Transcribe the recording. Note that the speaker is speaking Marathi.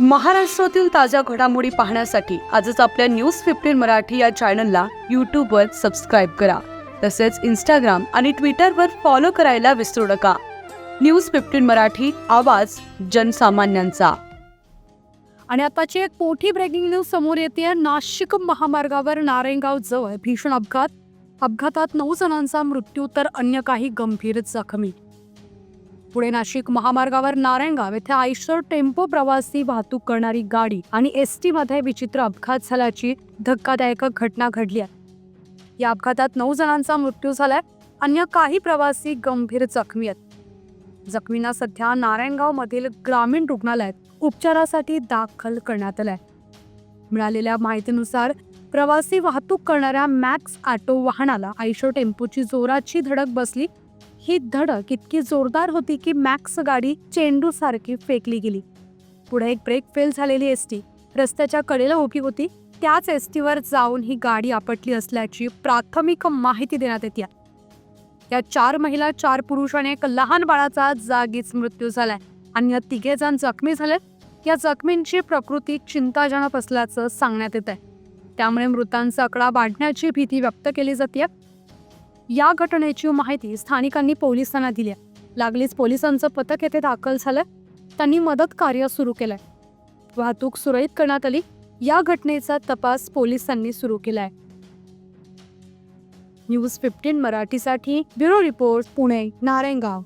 महाराष्ट्रातील ताज्या घडामोडी पाहण्यासाठी आजच आपल्या न्यूज फिफ्टीन मराठी या चॅनलला यूट्यूबवर सबस्क्राईब करा. तसेच इंस्टाग्राम आणि ट्विटरवर फॉलो करायला विसरू नका. न्यूज फिफ्टीन मराठी आवाज जनसामान्यांचा. आणि आताची एक मोठी ब्रेकिंग न्यूज समोर येते. नाशिक महामार्गावर नारायणगाव जवळ भीषण अपघात. अपघातात नऊ जणांचा मृत्यू तर अन्य काही गंभीर जखमी. पुणे नाशिक महामार्गावर नारायणगाव येथे आयशर टेम्पो प्रवासी वाहतूक करणारी गाडी आणि एस टी मध्ये विचित्र अपघात झाल्याची धक्कादायक घटना घडली आहे. या अपघातात नऊ जणांचा मृत्यू झालाय अन्य काही प्रवासी गंभीर जखमी आहेत. जखमींना सध्या नारायणगाव मधील ग्रामीण रुग्णालयात उपचारासाठी दाखल करण्यात आलाय. मिळालेल्या माहितीनुसार प्रवासी वाहतूक करणाऱ्या मॅक्स ऑटो वाहनाला आयशो टेम्पोची जोराची धडक बसली ही धडक इतकी जोरदार होती की मॅक्स गाडी चेंडू सारखी फेकली गेली. पुढे एक ब्रेक फेल झालेली एस टी रस्त्याच्या कडेला उभी होती. त्याच एस टीवर जाऊन ही गाडी आपटली असल्याची प्राथमिक माहिती देण्यात येते. या चार महिला चार पुरुष आणि एक लहान बाळाचा जागीच मृत्यू झालाय. अन्य तिघे जण जखमी झालेत या जखमींची प्रकृती चिंताजनक असल्याचं सांगण्यात येत आहे त्यामुळे मृतांचा आकडा वाढण्याची भीती व्यक्त केली जाते या घटनेची माहिती स्थानिकांनी पोलिसांना दिली लागलीच पोलिसांचं पथक येथे दाखल झालं त्यांनी मदत कार्य सुरू केलंय. वाहतूक सुरळीत करण्यात आली. या घटनेचा तपास पोलिसांनी सुरू केलाय. न्यूज फिफ्टीन मराठीसाठी ब्युरो रिपोर्ट पुणे नारायणगाव.